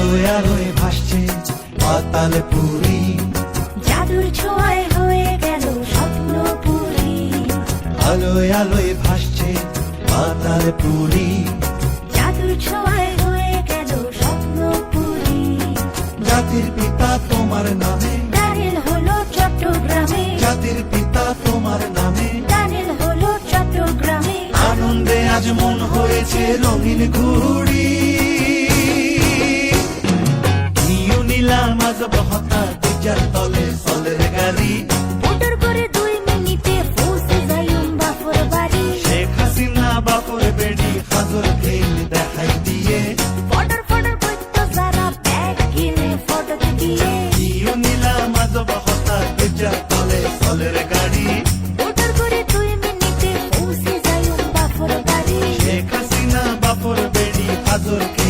আলোয় ভাসছে পাতাল পুরী জাদুর ছোঁয়ায় হয়ে গেল স্বপ্ন পুরী আলোয় আলোয় ভাসছে পাতাল পুরী জাদুর ছোঁয়ায় হয়ে গেল স্বপ্ন পুরী জাতির পিতা তোমার নামে। টানেল হলো চট্টগ্রামে। জাতির পিতা তোমার নামে। টানেল হলো চট্টগ্রামে। আনন্দে আজ মন হয়েছে রঙিন ঘুড়ি বহতা দিজার তলে সলের গাড়ি। মোটর করে দুই মিনিটে পৌঁছে যাই বাপুর বাড়ি শেখ হাসিনা বাপুর বেডি হাজর খেল দেখাই দিয়ে। ফটর ফটর করতো যারা ব্যাগ কিনে ফটো দিয়ে। নিউ নীলাম আজ বহতা দিজার তলে সলের গাড়ি। মোটর করে দুই মিনিটে পৌঁছে যাই বাপুর বাড়ি শেখ হাসিনা বাপুর বেডি হাজর খেল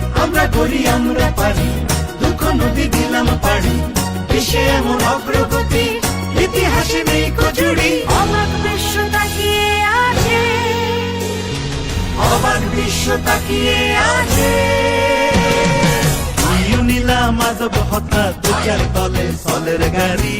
আমরা করি, আমরা পারি। দুঃখ নদী দিলাম পারি দেশে এমন অগ্রগতি, ইতিহাসে নেই কজুড়ি। অবাক বিশ্ব তাকিয়ে আছে। অবাক বিশ্ব তাকিয়ে আছে। নিলাম আজব হতা দুচার তলে সলের গাড়ি।